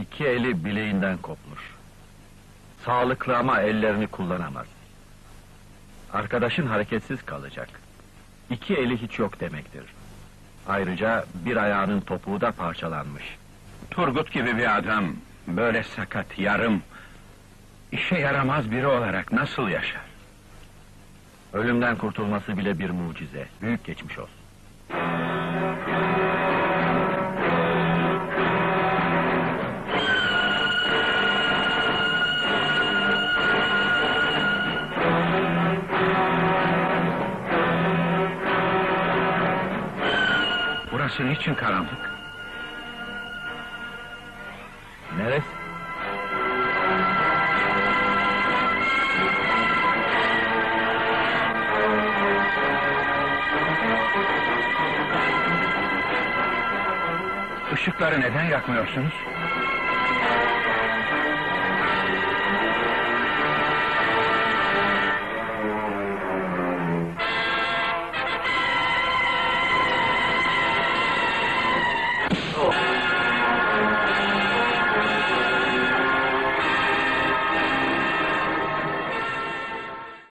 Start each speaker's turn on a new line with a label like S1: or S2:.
S1: İki eli bileğinden kopmuş. Sağlıklı ama ellerini kullanamaz. Arkadaşın hareketsiz kalacak. İki eli hiç yok demektir. Ayrıca bir ayağının topuğu da parçalanmış.
S2: Turgut gibi bir adam, böyle sakat, yarım, işe yaramaz biri olarak nasıl yaşar?
S1: Ölümden kurtulması bile bir mucize. Büyük geçmiş olsun.
S2: Burası niçin karanlık?
S1: Neresi?
S2: Işıkları neden yakmıyorsunuz?